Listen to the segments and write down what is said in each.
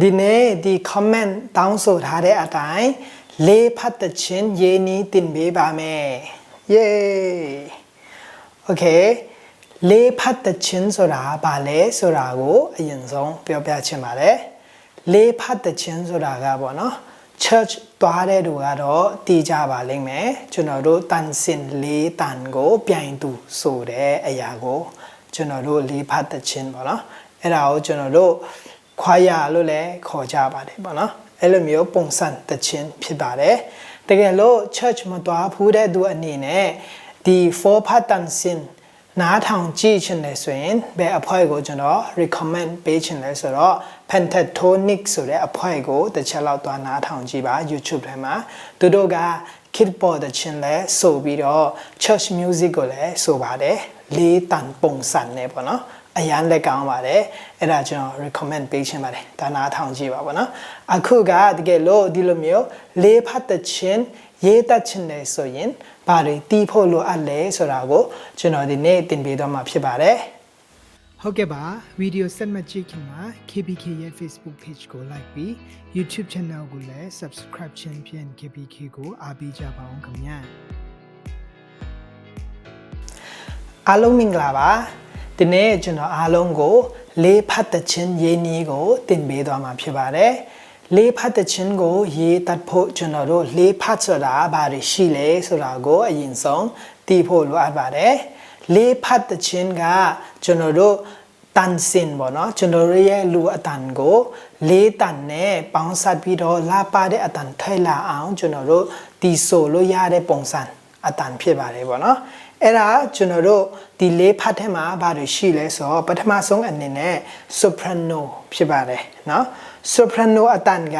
ဒီနေ့ဒီ comment တောင်းဆိုထားတဲ့အတိုင်းလေးဖတ်တဲ့ချင်းရေးနီးတင်ပေးပါမယ် yay okay လေးဖတ်တဲ့ချင်းဆိုတာဘာလဲဆိုတာကိုအရင်ဆုံးပြောပြချင်ပါတယ်လေးဖတ်တဲ့ချင်းဆိုတာကပေါ့နော် church သွားတဲ့သူကတော့တည်ကြပါလိမ့်မယ်ကျွန်တော်တို့တန်စင်လေးတန်ကိုပြိုင်သူဆိုတဲ့အရာကိုကျွန်တော်တို့လေးဖတ်တဲ့ချင်းပေါ့နော်အဲ့ဒါကိုကျွန်တော်တို့ ခွာရလို့လည်းခေါ်ကြပါတယ်ပေါ့နော်အဲ့လိုမျိုးပုံစံတဲ့ချင်းဖြစ်ပါတယ်တကယ်လို့ church မသွားဘူးတဲ့သူအနေနဲ့ဒီ four part တန်စင်နားထောင်ကြည့်ချင်တယ်ဆိုရင်ဘယ်အဖွဲ့ကိုကျွန်တော် recommend ပေးချင်လဲဆိုတော့ pentatonic ဆိုတဲ့အဖွဲ့ကိုတစ်ချက်လောက်သွားနားထောင်ကြည့်ပါ YouTube ထဲမှာသူတို့က keyboard တခြင်းလဲဆိုပြီးတော့ church music ကိုလည်းဆိုပါတယ်လေးတန်ပုံစံနဲ့ပေါ့နော် အရန်လက်ကောင်းပါတယ်အဲ့ဒါကျွန်တော် recommend ပေးချင်ပါတယ်ဒါနားထောင်ကြည့်ပါပေါ့နော်အခုကတကယ်လို့ဒီလိုမျိုးလေးဖတ်တခြင်းရေးတတ်ခြင်းလဲဆိုရင်ဘာတွေတီးဖို့လိုအပ်လဲဆိုတာကိုကျွန်တော်ဒီနေ့တင်ပြတော့မှာဖြစ်ပါတယ်ဟုတ်ကဲ့ပါဗီဒီယိုဆက်မှတ်ကြည့်ခင်မှာ KBK ရဲ့ Facebook page ကို like ပြီး YouTube channel ကိုလည်း subscribe ချင်ဖြင့် KBK ကိုအားပေးကြပါအောင်ခင်ဗျာအားလုံးမင်္ဂလာပါ ဒီနေ့ကျွန်တော်အားလုံးကိုလေးဖတ်တခြင်းရေးနည်းကိုတင်ပေးသွားမှာဖြစ်ပါတယ်လေးဖတ်တခြင်းကိုရေးတတ်ဖို့ကျွန်တော်တို့လေးဖတ်ဆိုတာဘာတွေရှိလဲဆိုတာကိုအရင်ဆုံးသိဖို့လိုအပ်ပါတယ်လေးဖတ်တခြင်းကကျွန်တော်တို့တန်စင်ပေါ့နော်ကျွန်တော်တို့ရဲ့လူအတန်ကိုလေးတန်နဲ့ပေါင်းစပ်ပြီးတော့လာပါတဲ့အတန်ထိုက်လာအောင်ကျွန်တော်တို့တီဆိုလို့ရတဲ့ပုံစံအတန်ဖြစ်ပါတယ်ပေါ့နော် အဲ့ဒါကျွန်တော်တို့ဒီလေးဖတ်ထဲမှာဘာတွေရှိလဲဆိုတော့ပထမဆုံးအနေနဲ့ soprano ဖြစ်ပါတယ်เนาะ soprano အတန်က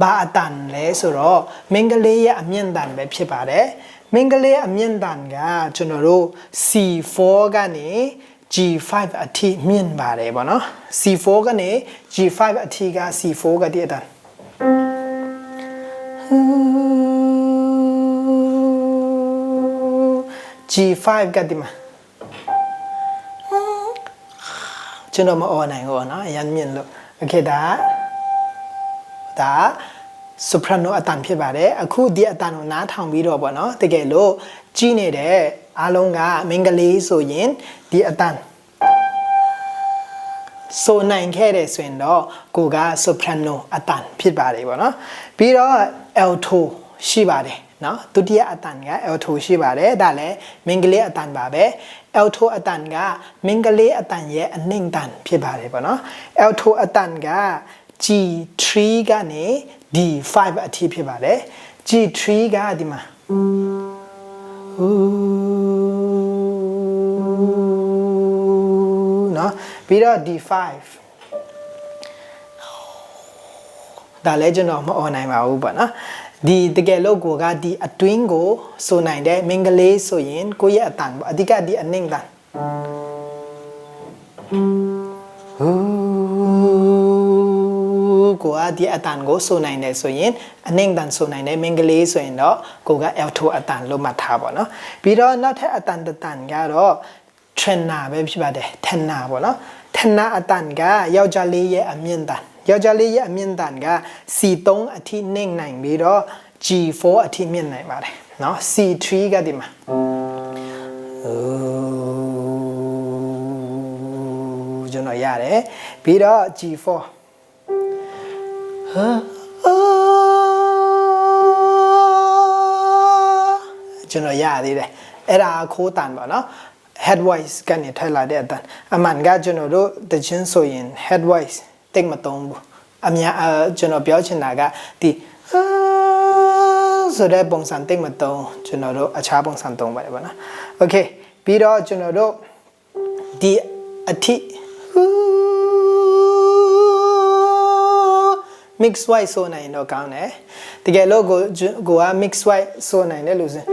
ဘာအတန်လဲဆိုတော့မင်္ဂလေးရဲ့အမြင့်တန်ပဲဖြစ်ပါတယ်မင်္ဂလေးအမြင့်တန်ကကျွန်တော်တို့ C4 ကနေ G5 အထိမြင့်ပါတယ်ပေါ့နော် C4 ကနေ G5 အထိက C4 ကတည်းအတန် G5 ကဒီမှာကျွန်တော်မအော်နိုင်ဘူးเนาะအရန်မြင့်လို့โอเคဒါဒါ soprano အတန်ဖြစ်ပါတယ်အခုဒီအတန်ကိုနားထောင်ပြီးတော့ပေါ့เนาะတကယ်လို့ကြီးနေတဲ့အားလုံးကမင်္ဂလေးဆိုရင်ဒီအတန်ဆိုနိုင်ခဲ့တယ်ဆိုရင်တော့ကိုက soprano အတန်ဖြစ်ပါတယ်ပေါ့နော်ပြီးတော့ alto ရှိပါတယ် နော်ဒုတိယအတန်က alto ရှိပါတယ်ဒါလည်းမင်္ဂလေးအတန်ပါပဲ alto အတန်ကမင်္ဂလေးအတန်ရဲ့အနှိမ့်တန်ဖြစ်ပါတယ်ပေါ့နော် alto အတန်က G3 ကနေ D5 အထိဖြစ်ပါတယ် G3 ကဒီမှာနော်ပြီးတော့ D5 ဒါလည်းကျွန်တော်မអော်နိုင်ပါဘူးပေါ့နော် ဒီတကယ်လို့ကိုကဒီအတွင်းကိုဆိုနိုင်တဲ့မင်္ဂလေးဆိုရင်ကိုရဲ့အတန်ပေါ့အဓိကဒီအနှိမ့်တန်ဟူကိုကဒီအတန်ကိုဆိုနိုင်တယ်ဆိုရင်အနှိမ့်တန်ဆိုနိုင်တယ်မင်္ဂလေးဆိုရင်တော့ကိုက alto အတန်လို့မှတ်ထားပါနော်ပြီးတော့နောက်ထပ်အတန်တတန်ကတော့ trainer ပဲဖြစ်ပါတယ် tenor ပေါ့နော် tenor အတန်ကယောက်ျားလေးရဲ့အမြင့်တန် ယောက်ျားလေးရဲ့အမြင့်တန်က C3 အထိနှိမ့်နိုင်ပြီးတော့ G4 အထိမြင့်နိုင်ပါတယ်เนาะ C3 ကဒီမှာကျွန်တော်ရတယ်ပြီးတော့ G4 ကျွန်တော်ရသေးတယ်အဲ့ဒါခိုးတန်ပါเนาะ head voice ကနေထွက်လာတဲ့အတန်အမှန်ကကျွန်တော်တို့တခြင်းဆိုရင် head voice တိတ်မတုံးဘူးအများအကျွန်တော်ပြောချင်တာကဒီဆိုတဲ့ပုံစံတိတ်မတုံးကျွန်တော်တို့အခြားပုံစံတုံးပါတယ်ဗောနော် okay ပြီးတော့ကျွန်တော်တို့ဒီအထိ mix white ဆိုနိုင်တော့ကောင်းတယ်တကယ်လို့ကိုကိုက mix white ဆိုနိုင်တယ်လို့ဆို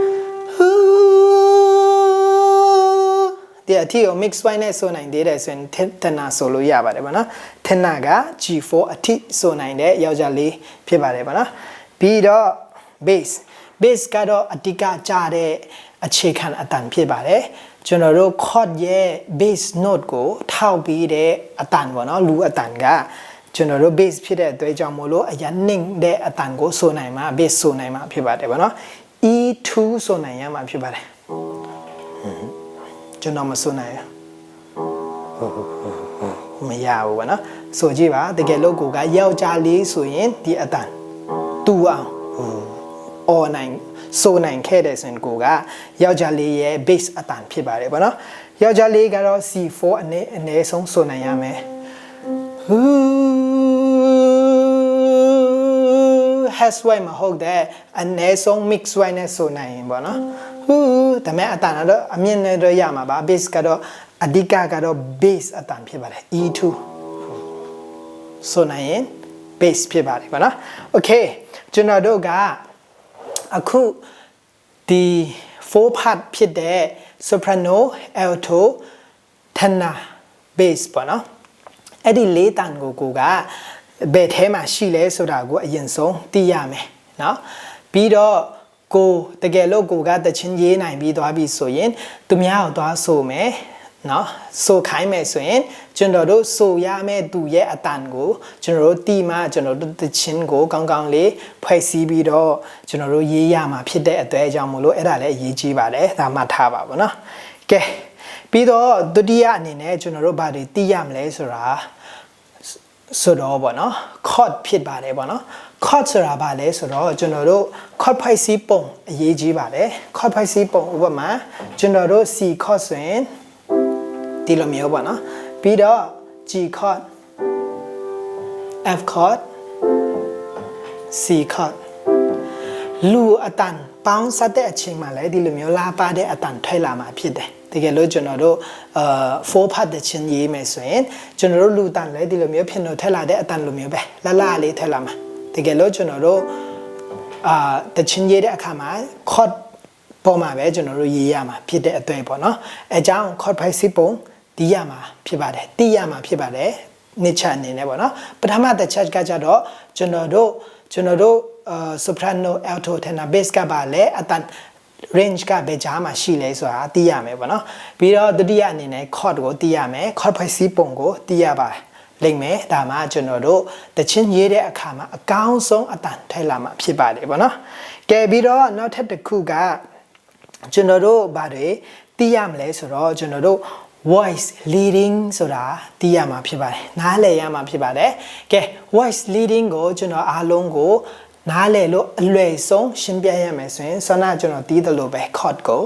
ဒီအထီကို mix white နဲ့ဆိုနိုင်သေးတယ်ဆိုရင် tenor ဆိုလို့ရပါတယ်ဗောနော် tenor က G4 အထိဆိုနိုင်တဲ့ယောက်ျားလေးဖြစ်ပါတယ်ဗောနော်ပြီးတော့ bass bass ကတော့အတိကကြားတဲ့အခြေခံအတန်ဖြစ်ပါတယ်ကျွန်တော်တို့ chord ရဲ့ bass note ကိုထောက်ပြီးတဲ့အတန်ပေါ့နော်လူအတန်ကကျွန်တော်တို့ base ဖြစ်တဲ့အတွက်ကြောင့်မို့လို့အရင်နှိမ့်တဲ့အတန်ကိုဆိုနိုင်မှာ base ဆိုနိုင်မှာဖြစ်ပါတယ်ဗောနော် E2 ဆိုနိုင်ရမှာဖြစ်ပါတယ် ကျွန်တော်မဆိုနိုင်ဘူးမရဘူးဗောနော်ဆိုကြည့်ပါတကယ်လို့ကိုကယောက်ျားလေးဆိုရင်ဒီအတန်တူအောင်အော်နိုင်ဆိုနိုင်ခဲ့တဲ့ဆိုရင်ကိုကယောက်ျားလေးရဲ့ base အတန်ဖြစ်ပါတယ်ဗောနော်ယောက်ျားလေးကတော့ C4 အနေအနည်းဆုံးဆိုနိုင်ရမယ် has way မဟုတ်တဲ့အနည်းဆုံး mix way နဲ့ဆိုနိုင်ရင်ပေါ့နော် ဟူးဒါမဲ့အတန်တော့အမြင့်နဲ့တော့ရမှာပါ base ကတော့အဓိကကတော့ base အတန်ဖြစ်ပါတယ် E2 ဆိုနိုင်ရင် base ဖြစ်ပါတယ်ဗောနော် okay ကျွန်တော်တို့ကအခုဒီ four part ဖြစ်တဲ့ soprano alto tenor bass ပေါ့နော်အဲ့ဒီလေးတန်ကိုကိုကဘယ်ထဲမှာရှိလဲဆိုတာကိုအရင်ဆုံးသိရမယ်နော်ပြီးတော့ ကိုတကယ်လို့ကိုကတချင်းရေးနိုင်ပြီးသွားပြီဆိုရင်သူများကိုသွားဆိုမယ်နော်ဆိုခိုင်းမယ်ဆိုရင်ကျွန်တော်တို့ဆိုရမယ့်သူရဲ့အတန်ကိုကျွန်တော်တို့တီမကျွန်တော်တို့တချင်းကိုကောင်းကောင်းလေးဖွဲ့စည်းပြီးတော့ကျွန်တော်တို့ရေးရမှာဖြစ်တဲ့အတွက်အကြောင်းမလို့အဲ့ဒါလည်းအရေးကြီးပါတယ်ဒါမှတ်ထားပါဘောနော်ကဲပြီးတော့ဒုတိယအနေနဲ့ကျွန်တော်တို့ဘာတွေတီးရမလဲဆိုတာဆိုတော့ဗောနော် chord ဖြစ်ပါတယ်ဗောနော် chord ဆိုတာဘာလဲဆိုတော့ကျွန်တော်တို့ chord ဖိုက်စီပုံအရေးကြီးပါတယ် chord ဖိုက်စီပုံဥပမာကျွန်တော်တို့ C chord ဆိုရင်ဒီလိုမျိုးဗောနော်ပြီးတော့ G chord F chord C chord လူအတန်ပေါင်းစပ်တဲ့အချိန်မှာလည်းဒီလိုမျိုးလာပါတဲ့အတန်ထွက်လာမှာဖြစ်တယ်တကယ်လို့ကျွန်တော်တို့အာ4ဖတ်တဲ့ချင်းရေးမယ်ဆိုရင်ကျွန်တော်တို့လူတန်လည်းဒီလိုမျိုးဖြစ်လို့ထွက်လာတဲ့အတန်လိုမျိုးပဲလလလေးထွက်လာမှာ တကယ်လို့ကျွန်တော်တို့အာတချင်းရေးတဲ့အခါမှာ chord ပေါ်မှာပဲကျွန်တော်တို့ရေးရမှာဖြစ်တဲ့အတွေ့ပေါ့နော်အဲကြောင့် chord price ပုံတီးရမှာဖြစ်ပါတယ်တီးရမှာဖြစ်ပါတယ်နိချအနေနဲ့ပေါ့နော်ပထမတစ်ချက်ကကြတော့ကျွန်တော်တို့ကျွန်တော်တို့အာ soprano alto tenor bass ကပါလဲအတန် range ကဘယ်ကြားမှာရှိလဲဆိုတာသိရမယ်ပေါ့နော်ပြီးတော့ဒုတိယအနေနဲ့ chord ကိုသိရမယ် chord ဖွဲ့စည်းပုံကိုသိရပါတယ် လိမ့်မယ်ဒါမှကျွန်တော်တို့တချင်းရေးတဲ့အခါမှာအကောင်းဆုံးအတန်ထိုက်လာမှာဖြစ်ပါတယ်ပေါ့နော်ကဲပြီးတော့နောက်ထပ်တစ်ခုကကျွန်တော်တို့ဗါတွေသိရမလဲဆိုတော့ကျွန်တော်တို့ voice leading ဆိုတာသိရမှာဖြစ်ပါတယ်နားလည်ရမှာဖြစ်ပါတယ်ကဲ voice leading ကိုကျွန်တော်အားလုံးကိုနားလည်လို့အလွယ်ဆုံးရှင်းပြရမယ်ဆိုရင်ဆန္ဒကျွန်တော်တီးတယ်လို့ပဲ chord ကို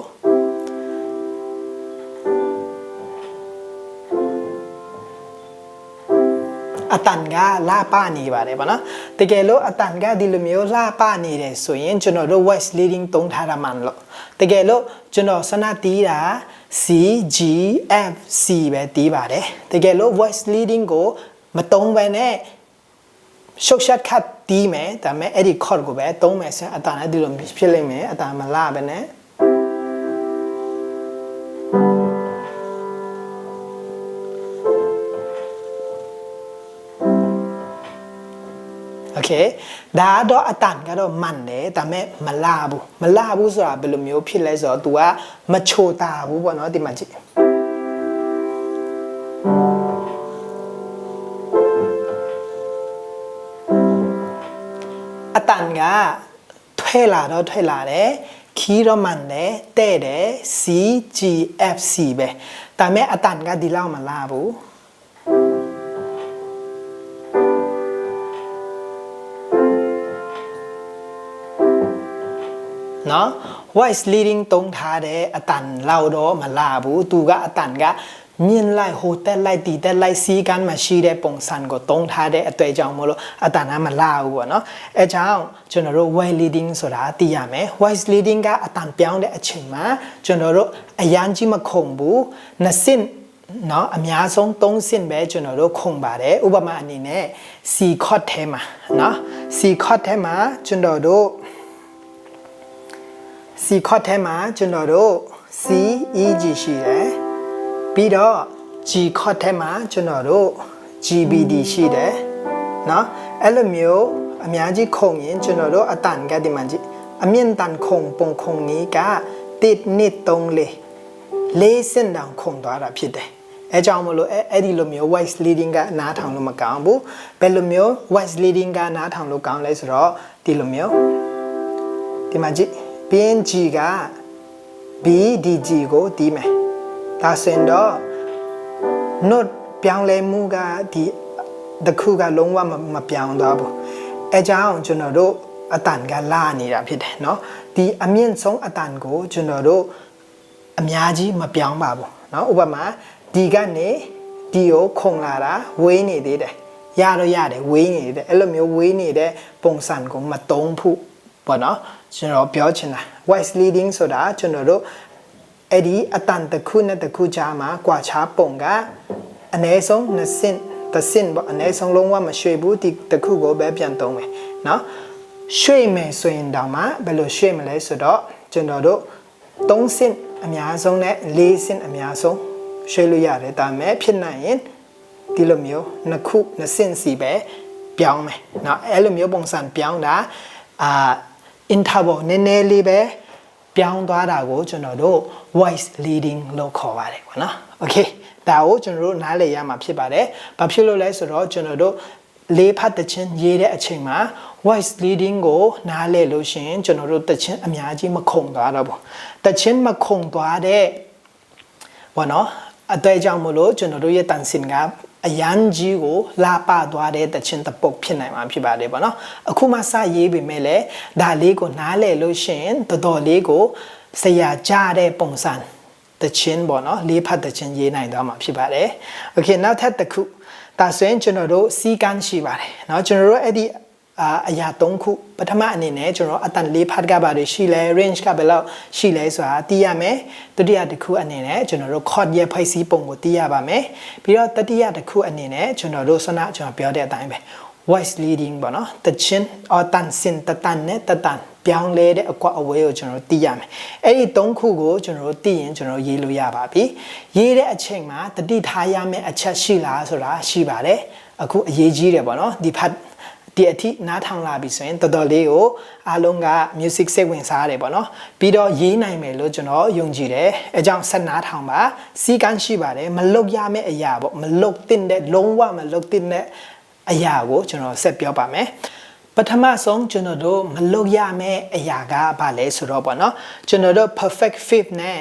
အတန်ကလာပနေပါတယ်ဗောနော်တကယ်လို့အတန်ကဒီလိုမျိုးလာပနေတယ်ဆိုရင်ကျွန်တော်တို့ voice leading တုံးထားတာမှန်လို့တကယ်လို့ကျွန်တော်ဆန္ဒတီးတာ C G F C ပဲတီးပါတယ်တကယ်လို့ voice leading ကိုမတုံးပဲနဲ့ရှုပ်ရှက်ခတ်တီးမယ်ဒါပေမဲ့အဲ့ဒီ chord ကိုပဲတုံးမယ်ဆိုရင်အတန်လည်းဒီလိုဖြစ်လိမ့်မယ်အတန်မလာပဲနဲ့ ခဲ့ဒါတော့အတန်ကတော့မှန်တယ်ဒါပေမဲ့မလာဘူးမလာဘူးဆိုတာဘယ်လိုမျိုးဖြစ်လဲဆိုတော့ तू ကမချိုတာဘူးပေါ့နော်ဒီမှာကြည့်အတန်ကထွက်လာတော့ထွက်လာတယ်ခီးတော့မှန်တယ်တဲ့တယ် CGFC ပဲဒါပေမဲ့အတန်ကဒီလောက်မလာဘူး နော် voice leading တုံးထားတဲ့အတန်လောက်တော့မလာဘူးသူကအတန်ကမြင်လိုက်ဟိုတက်လိုက်တီတက်လိုက်စီးကန်းမှရှိတဲ့ပုံစံကိုတုံးထားတဲ့အတွေ့အကြုံမလို့အတန်ကမလာဘူးပေါ့နော်အဲကြောင့်ကျွန်တော်တို့ voice leading ဆိုတာသိရမယ် voice leading ကအတန်ပြောင်းတဲ့အချိန်မှာကျွန်တော်တို့အရန်ကြီးမခုံဘူးနှစ်စင်နော်အများဆုံး3စင်ပဲကျွန်တော်တို့ခုံပါတယ်ဥပမာအနေနဲ့ C chord ထဲမှာနော် C chord ထဲမှာကျွန်တော်တို့ C chord ထဲမှာကျွန်တော်တို့ C E G ရှိတယ်ပြီးတော့ G chord ထဲမှာကျွန်တော်တို့ G B D ရှိတယ်เนาะအဲ့လိုမျိုးအများကြီးခုံရင်ကျွန်တော်တို့အတန်ကဒီမှာကြည့်အမြင့်တန်ခုံပုံခုံนี้ကတစ်နှစ်သုံးလေးလေးစင်တောင်ခုံသွားတာဖြစ်တယ် အဲကြောင့်မလို့အဲအဲ့ဒီလိုမျိုး voice leading ကနားထောင်လို့မကောင်းဘူးဘယ်လိုမျိုး voice leading ကနားထောင်လို့ကောင်းလဲဆိုတော့ဒီလိုမျိုးဒီမှာကြည့် BNG က BDG ကိုတီးမယ်ဒါဆိုရင်တော့ note ပြောင်းလဲမှုကဒီတစ်ခုကလုံးဝမမပြောင်းသွားဘူးအဲကြောင့်ကျွန်တော်တို့အတန်ကလာနေတာဖြစ်တယ်เนาะဒီအမြင့်ဆုံးအတန်ကိုကျွန်တော်တို့အများကြီးမပြောင်းပါဘူးเนาะဥပမာဒီကနေဒီကိုခုံလာတာဝေးနေသေးတယ်ရတော့ရတယ်ဝေးနေတယ်အဲ့လိုမျိုးဝေးနေတဲ့ပုံစံကိုမတုံးဖို့ပေါ့နော် ကျွန်တော်ပြောချင်တာ voice leading ဆိုတာကျွန်တော်တို့အဲ့ဒီအတန်တစ်ခုနဲ့တစ်ခုကြားမှာကွာခြားပုံကအနည်းဆုံး2ဆင့်တစ်ဆင့်ပေါ့အနည်းဆုံးလုံးဝမရွှေ့ဘူးဒီတစ်ခုကိုပဲပြန်သုံးမယ်เนาะရွှေ့မယ်ဆိုရင်တောင်မှဘယ်လိုရွှေ့မလဲဆိုတော့ကျွန်တော်တို့3ဆင့်အများဆုံးနဲ့4ဆင့်အများဆုံးရွှေ့လို့ရတယ်ဒါပေမဲ့ဖြစ်နိုင်ရင်ဒီလိုမျိုးနှစ်ခုနှစ်ဆင့်စီပဲပြောင်းမယ်เนาะအဲ့လိုမျိုးပုံစံပြောင်းတာအာ interval နည်းနည်းလေးပဲပြောင်းသွားတာကိုကျွန်တော်တို့ voice leading လို့ခေါ်ပါတယ်ပေါ့နော် okay ဒါကိုကျွန်တော်တို့နားလည်ရမှာဖြစ်ပါတယ်ဘာဖြစ်လို့လဲဆိုတော့ကျွန်တော်တို့လေးဖတ်တခြင်းရေးတဲ့အချိန်မှာ voice leading ကိုနားလည်လို့ရှိရင်ကျွန်တော်တို့တခြင်းအများကြီးမခုံသွားတော့ဘူးတခြင်းမခုံသွားတဲ့ဘောနော်အတဲကြောင့်မလို့ကျွန်တော်တို့ရဲ့တန်စင်က အရန်ကြီးကိုလာပသွားတဲ့တခြင်းတပုတ်ဖြစ်နိုင်မှာဖြစ်ပါတယ်ဗောနော်အခုမှစရေးပေမဲ့လည်းဒါလေးကိုနားလည်လို့ရှိရင်တော်တော်လေးကိုဆရာကြတဲ့ပုံစံတခြင်းပေါ့နော်လေးဖတ်တခြင်းရေးနိုင်သွားမှာဖြစ်ပါတယ်โอเคနောက်ထပ်တစ်ခုဒါဆိုရင်ကျွန်တော်တို့စီကန်းရှိပါတယ်เนาะကျွန်တော်တို့အဲ့ဒီ အာအရာ၃ခုပထမအနေနဲ့ကျွန်တော်အတန်လေးဖတ်ကပါတွေရှိလဲ range ကဘယ်လောက်ရှိလဲဆိုတာသိရမယ်ဒုတိယတစ်ခုအနေနဲ့ကျွန်တော်တို့ chord ရဲ့ဖိစီးပုံကိုသိရပါမယ်ပြီးတော့တတိယတစ်ခုအနေနဲ့ကျွန်တော်တို့ဆွမ်းကျွန်တော်ပြောတဲ့အတိုင်းပဲ voice leading ပေါ့နော်တချင်းအော်တန်စင်တတန်နဲ့တတန်ပြောင်းလဲတဲ့အကွက်အဝဲကိုကျွန်တော်တို့သိရမယ်အဲ့ဒီ၃ခုကိုကျွန်တော်တို့သိရင်ကျွန်တော်ရေးလို့ရပါပြီရေးတဲ့အချိန်မှာတတိထားရမယ့်အချက်ရှိလားဆိုတာရှိပါတယ်အခုအရေးကြီးတယ်ပေါ့နော်ဒီဖတ် ဒီအထိနားထောင်လာပြီဆိုရင်တော်တော်လေးကိုအားလုံးက music စိတ်ဝင်စားရတယ်ပေါ့နော်ပြီးတော့ရေးနိုင်မယ်လို့ကျွန်တော်ယုံကြည်တယ်အကြောင်းဆက်နားထောင်ပါစီကန်းရှိပါတယ်မလုတ်ရမယ့်အရာပေါ့မလုတ်တင်တဲ့လုံးဝမလုတ်တင်တဲ့အရာကိုကျွန်တော်ဆက်ပြောပါမယ်ပထမဆုံးကျွန်တော်တို့မလုတ်ရမယ့်အရာကဘာလဲဆိုတော့ပေါ့နော်ကျွန်တော်တို့ perfect fifth နဲ့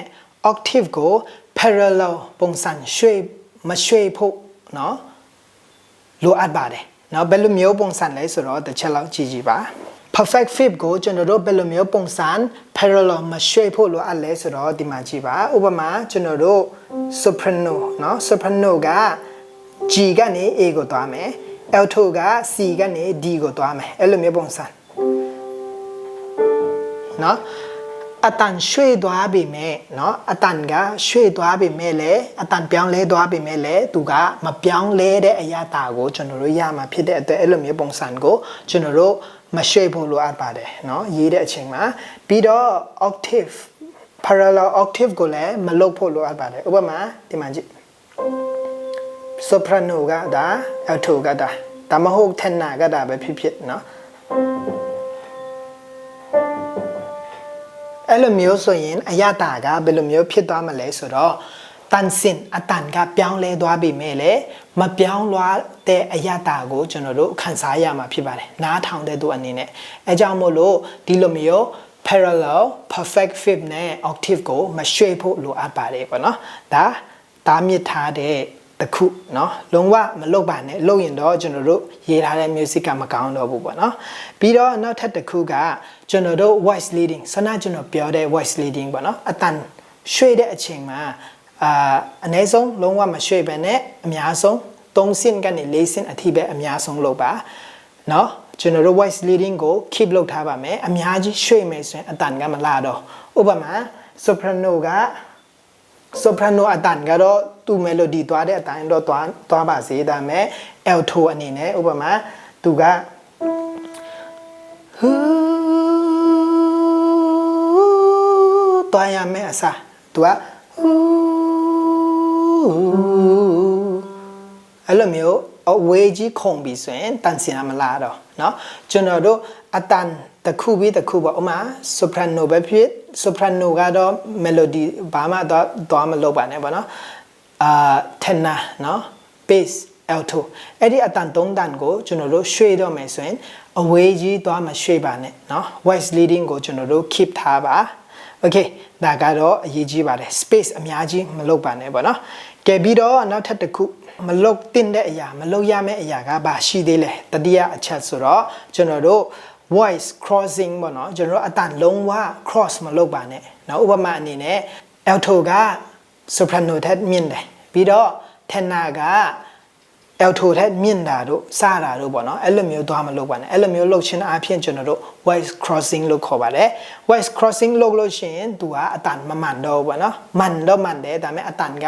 octave ကို parallel ပုံစံရွှေ့မရွှေ့ဖို့နော်လိုအပ်ပါတယ် เนาะဘယ်လိုမျိုးပုံစံလဲဆိုတော့တစ်ချက်လောက်ကြည့်ကြည့်ပါ perfect fifth ကိုကျွန်တော်တို့ဘယ်လိုမျိုးပုံစံ parallel မရွှေ့ဖို့လိုအပ်လဲဆိုတော့ဒီမှာကြည့်ပါဥပမာကျွန်တော်တို့ soprano เนาะ soprano က G ကနေ A ကိုသွားမယ် alto က C ကနေ D ကိုသွားမယ်အဲ့လိုမျိုးပုံစံเนาะ အတန်ရွှေ့သွားပြီမဲ့เนาะအတန်ကရွှေ့သွားပြီမဲ့လေအတန်ပြောင်းလဲသွားပြီမဲ့လေသူကမပြောင်းလဲတဲ့အရာတာကိုကျွန်တော်တို့ရမှာဖြစ်တဲ့အတွက်အဲ့လိုမျိုးပုံစံကိုကျွန်တော်တို့မရွှေ့ဖို့လိုအပ်ပါတယ်เนาะရေးတဲ့အချိန်မှာပြီးတော့ octave parallel octave ကိုလည်းမလုပ်ဖို့လိုအပ်ပါတယ်ဥပမာဒီမှာကြည့် soprano ကဒါ alto ကဒါဒါမဟုတ် tenor ကဒါပဲဖြစ်ဖြစ်เนาะ အဲ့လိုမျိုးဆိုရင်အယတာကဘယ်လိုမျိုးဖြစ်သွားမလဲဆိုတော့တန်စင်အတန်ကပြောင်းလဲသွားပြီမဲ့လေမပြောင်းလဲတဲ့အယတာကိုကျွန်တော်တို့ခန်းစားရမှာဖြစ်ပါတယ်နားထောင်တဲ့သူအနေနဲ့အဲကြောင့်မို့လို့ဒီလိုမျိုး parallel perfect fifth နဲ့ octave ကိုမရွှေ့ဖို့လိုအပ်ပါတယ်ပေါ့နော်ဒါတားမြစ်ထားတဲ့ တခုเนาะလုံးဝမလုတ်ပါနဲ့လုတ်ရင်တော့ကျွန်တော်တို့ရေးထားတဲ့ music ကမကောင်းတော့ဘူးပေါ့เนาะပြီးတော့နောက်ထပ်တစ်ခုကကျွန်တော်တို့ voice leading ဆနာကျွန်တော်ပြောတဲ့ voice leading ပေါ့เนาะအတန်ရွှေ့တဲ့အချိန်မှာအာအနည်းဆုံးလုံးဝမရွှေ့ပဲနဲ့အများဆုံး3ဆင့်ကနေ4ဆင့်အထိပဲအများဆုံးလုပ်ပါเนาะကျွန်တော်တို့ voice leading ကို keep လုပ်ထားပါမယ်အများကြီးရွှေ့မယ်ဆိုရင်အတန်ကမလာတော့ဥပမာ soprano က soprano အတန်ကတော့သူ့ melody သွားတဲ့အတိုင်းတော့သွားသွားပါစေဒါပေမဲ့ alto အနေနဲ့ဥပမာသူကဟူသွားရမယ်အစားသူကဟူအဲ့လိုမျိုးအဝေးကြီးခုံပြီးဆိုရင်တန်စင်မလာတော့เนาะကျွန်တော်တို့အတန်တစ်ခုပြီးတစ်ခုပေါ့ဥမာ soprano ပဲဖြစ် soprano ကတော့ melody ဘာမှတော့တော့မလုပ်ပါနဲ့ပေါ့နော် အာ tenor เนาะ bass alto အဲ့ဒီအတန်သုံးတန်ကိုကျွန်တော်တို့ရွှေ့တော့မယ်ဆိုရင်အဝေးကြီးသွားမရွှေ့ပါနဲ့เนาะ voice leading ကိုကျွန်တော်တို့ keep ထားပါ okay ဒါကတော့အရေးကြီးပါတယ် space အများကြီးမလုပ်ပါနဲ့ပေါ့เนาะကဲပြီးတော့နောက်ထပ်တစ်ခုမလုတ်တင်တဲ့အရာမလုတ်ရမယ့်အရာကဘာရှိသေးလဲတတိယအချက်ဆိုတော့ကျွန်တော်တို့ voice crossing ပေါ့နော်ကျွန်တော်အတန်လုံးဝ cross မလုပ်ပါနဲ့နော်ဥပမာအနေနဲ့ alto က soprano ထက်မြင့်တယ်ပြီးတော့ tenor က alto ထက်မြင့်တာတို့စတာတို့ပေါ့နော်အဲ့လိုမျိုးသွားမလုပ်ပါနဲ့အဲ့လိုမျိုးလှုပ်ခြင်းအပြင်ကျွန်တော်တို့ voice crossing လို့ခေါ်ပါတယ် voice crossing လုပ်လို့ရှိရင် तू ကအတန်မမှန်တော့ဘူးပေါ့နော်မှန်တော့မှန်တယ်ဒါပေမဲ့အတန်က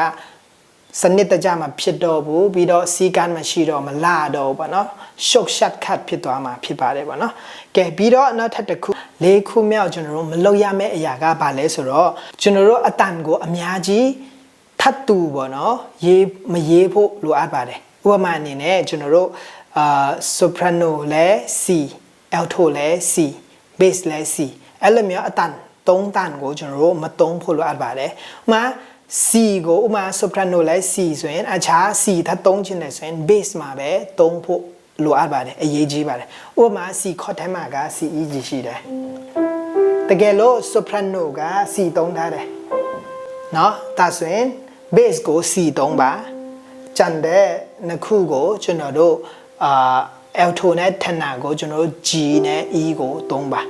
စနစ်တကျမှဖြစ်တော့ဘူးပြီးတော့စီကန်းမရှိတော့မလာတော့ဘူးပေါ့နော်ရှုပ်ရှက်ခတ်ဖြစ်သွားမှာဖြစ်ပါတယ်ပေါ့နော်ကဲပြီးတော့နောက်ထပ်တစ်ခုလေးခုမြောက်ကျွန်တော်တို့မလုပ်ရမယ့်အရာကဘာလဲဆိုတော့ကျွန်တော်တို့အတန်ကိုအများကြီးထပ်တူပေါ့နော်ရေးမရေးဖို့လိုအပ်ပါတယ်ဥပမာအနေနဲ့ကျွန်တော်တို့အာ soprano လဲ C alto လဲ C bass လဲ C အဲ့လိုမျိုးအတန်သုံးတန်ကိုကျွန်တော်တို့မသုံးဖို့လိုအပ်ပါတယ်ဥပမာ C ကိုဥပမာ soprano လဲ C ဆိုရင်အခြား C ထပ်သုံးချင်တယ်ဆိုရင် bass မှာပဲသုံးဖို့လိုအပ်ပါတယ်အရေးကြီးပါတယ်ဥပမာ C chord ထဲမှာက C E G ရှိတယ်တကယ်လို့ soprano က C သုံးထားတယ်เนาะဒါဆိုရင် bass ကို C သုံးပါကြံတဲ့နှစ်ခုကိုကျွန်တော်တို့အာ alto နဲ့ tenor ကိုကျွန်တော်တို့ G နဲ့ E ကိုသုံးပါ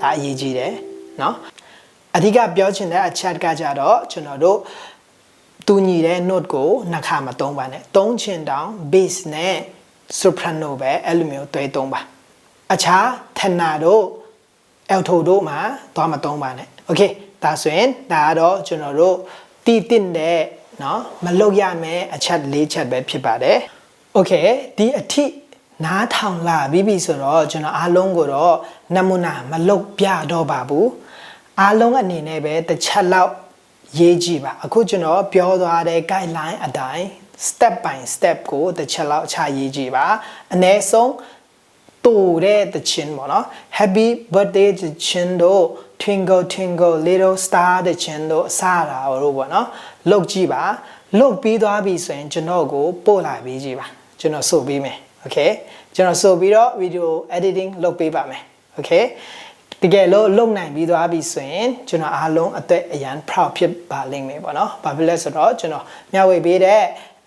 ဒါအရေးကြီးတယ်เนาะ အဓိကပြောချင်တဲ့အချက်ကကြတော့ကျွန်တော်တို့တူညီတဲ့ note ကိုနှစ်ခါမသုံးပါနဲ့သုံးချင်တောင် bass နဲ့ soprano ပဲအဲ့လိုမျိုးတွဲသုံးပါအခြား tenor တို့ alto တို့မှာသွားမသုံးပါနဲ့ okay ဒါဆိုရင်ဒါကတော့ကျွန်တော်တို့တည်တင့်တဲ့เนาะမလုပ်ရမယ့်အချက်၄ချက်ပဲဖြစ်ပါတယ် okay ဒီအထိနားထောင်လာပြီးပြီဆိုတော့ကျွန်တော်အားလုံးကိုတော့နမူနာမလုပ်ပြတော့ပါဘူး အားလုံးအနေနဲ့ပဲတစ်ချက်လောက်ရေးကြည့်ပါအခုကျွန်တော်ပြောသွားတဲ့ guideline အတိုင်း step by step ကိုတစ်ချက်လောက်ချရေးကြည့်ပါအ ਨੇ ဆုံးတူတဲ့တခြင်းပေါ့နော် happy birthday တခြင်းတို့ twinkle twinkle little star တခြင်းတို့အစားတာတို့ပေါ့နော်လုတ်ကြည့်ပါလုတ်ပြီးသွားပြီဆိုရင်ကျွန်တော်ကိုပို့လာပြီးကြည့်ပါကျွန်တော်ဆိုပေးမယ် okay ကျွန်တော်ဆိုပြီးတော့ video editing လုပ်ပေးပါမယ် okay တကယ်လို့လုံနိုင်ပြီးသွားပြီဆိုရင်ကျွန်တော်အားလုံးအသက်အရန် proud ဖြစ်ပါလိမ့်မယ်ပေါ့နော်။ဘာဖြစ်လဲဆိုတော့ကျွန်တော်မျှဝေပေးတဲ့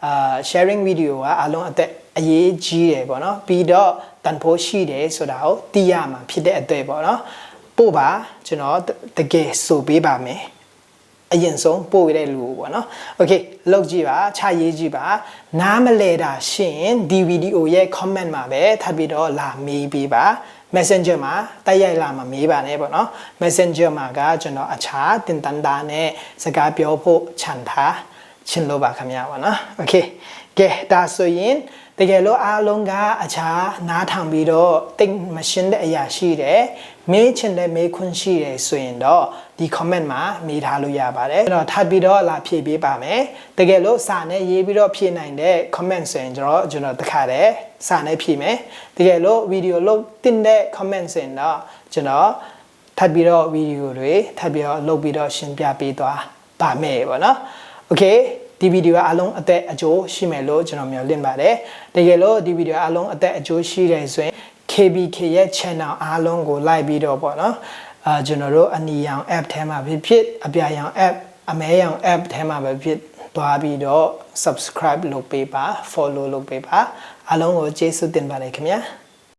အာ sharing video ကအားလုံးအသက်အရေးကြီးတယ်ပေါ့နော်။ပြီးတော့တန်ဖိုးရှိတယ်ဆိုတာကိုသိရမှာဖြစ်တဲ့အသက်ပေါ့နော်။ပို့ပါကျွန်တော်တကယ်ဆိုပေးပါမယ်။အရင်ဆုံးပို့ရတဲ့လူကိုပေါ့နော်။ Okay လောက်ကြည့်ပါခြာရေးကြည့်ပါနားမလဲတာရှင်ဒီဗီဒီယိုရဲ့ comment မှာပဲထပ်ပြီးတော့လာမေးပေးပါ Messenger မှာတိုက်ရိုက်လာမှာမေးပါနဲ့ပေါ့နော် Messenger မှာကကျွန်တော်အခြားတင်တန်တာနဲ့စကားပြောဖို့ခြံထားချင်လို့ပါခင်ဗျာပေါ့နော် Okay ကဲဒါဆိုရင်တကယ်လို့အားလုံးကအခြားနားထောင်ပြီးတော့တိတ်မရှင်းတဲ့အရာရှိတယ် မေးချင်တဲ့မေးခွန်းရှိတယ်ဆိုရင်တော့ဒီ comment မှာမေးထားလို့ရပါတယ်ကျွန်တော်ထပ်ပြီးတော့လာဖြည့်ပေးပါမယ်တကယ်လို့စာနဲ့ရေးပြီးတော့ဖြည့်နိုင်တဲ့ comment ဆိုရင်ကျွန်တော်ကျွန်တော်တခါတည်းစာနဲ့ဖြည့်မယ်တကယ်လို့ဗီဒီယိုလုပ်တင်တဲ့ comment ဆိုရင်တော့ကျွန်တော်ထပ်ပြီးတော့ဗီဒီယိုတွေထပ်ပြီးတော့လုပ်ပြီးတော့ရှင်းပြပေးသွားပါမယ်ပေါ့နော် okay ဒီဗီဒီယိုအားလုံးအသက်အကျိုးရှိမယ်လို့ကျွန်တော်မျှော်လင့်ပါတယ်တကယ်လို့ဒီဗီဒီယိုအားလုံးအသက်အကျိုးရှိတယ်ဆိုရင် KBK ရဲ့ channel အားလုံးကို like ပြီးတော့ပေါ့နော်အာကျွန်တော်တို့အနီရောင် app ထဲမှာဖြစ်ဖြစ်အပြာရောင် app အမဲရောင် app ထဲမှာပဲဖြစ်သွားပြီးတော့ subscribe လုပ်ပေးပါ follow လုပ်ပေးပါအားလုံးကိုကျေးဇူးတင်ပါတယ်ခင်ဗျာ